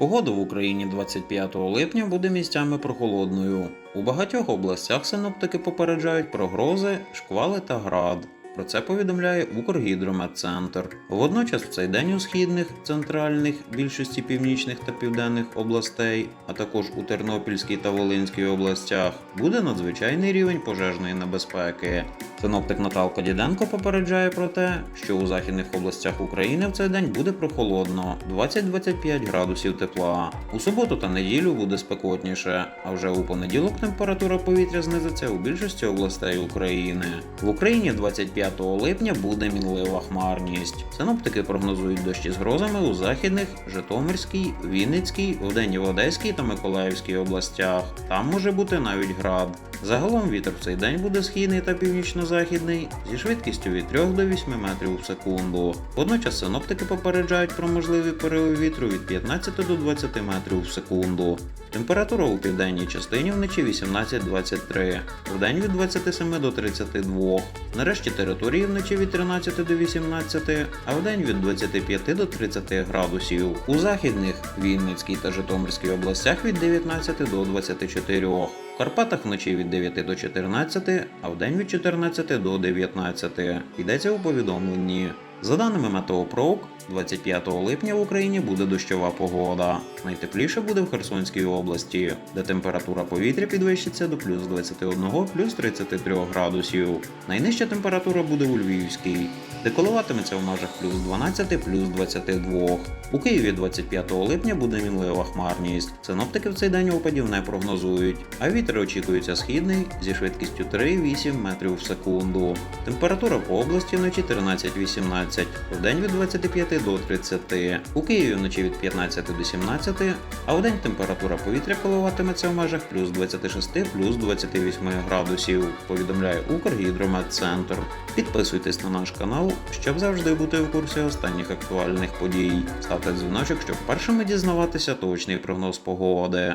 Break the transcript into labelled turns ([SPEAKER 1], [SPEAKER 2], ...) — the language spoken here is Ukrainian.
[SPEAKER 1] Погода в Україні 25 липня буде місцями прохолодною. У багатьох областях синоптики попереджають про грози, шквали та град. Про це повідомляє Укргідрометцентр. Водночас в цей день у східних, центральних, більшості північних та південних областей, а також у Тернопільській та Волинській областях, буде надзвичайний рівень пожежної небезпеки. Синоптик Наталка Діденко попереджає про те, що у західних областях України в цей день буде прохолодно 20-25 градусів тепла. У суботу та неділю буде спекотніше, а вже у понеділок температура повітря знизиться у більшості областей України. В Україні 25 липня буде мінлива хмарність. Синоптики прогнозують дощі з грозами у західних, Житомирській, Вінницькій, вдень в Одеській та Миколаївській областях. Там може бути навіть град. Загалом вітер в цей день буде східний та північно-західний зі швидкістю від 3 до 8 метрів в секунду. Водночас синоптики попереджають про можливі пориви вітру від 15 до 20 метрів в секунду. Температура у південній частині вночі 18-23, вдень від 27 до 32. Нарешті території вночі від 13 до 18, а вдень від 25 до 30 градусів. У західних Вінницькій та Житомирській областях від 19 до 24. Карпатах вночі від 9 до 14, а вдень від 14 до 19. Йдеться у повідомленні. За даними Метеопрок, 25 липня в Україні буде дощова погода. Найтепліше буде в Херсонській області, де температура повітря підвищиться до плюс 21 плюс 33 градусів. Найнижча температура буде у Львівській, де коливатиметься в межах плюс 12 плюс 22. У Києві 25 липня буде мінлива хмарність. Синоптики в цей день опадів не прогнозують, а вітер очікується східний зі швидкістю 3,8 метрів в секунду. Температура по області вночі 13-18, вдень від 25 до 30. У Києві вночі від 15 до 17, а вдень температура повітря коливатиметься в межах плюс 26 плюс 28 градусів, повідомляє Укргідрометцентр. Підписуйтесь на наш канал, щоб завжди бути в курсі останніх актуальних подій. Ставте дзвіночок, щоб першими дізнаватися точний прогноз погоди.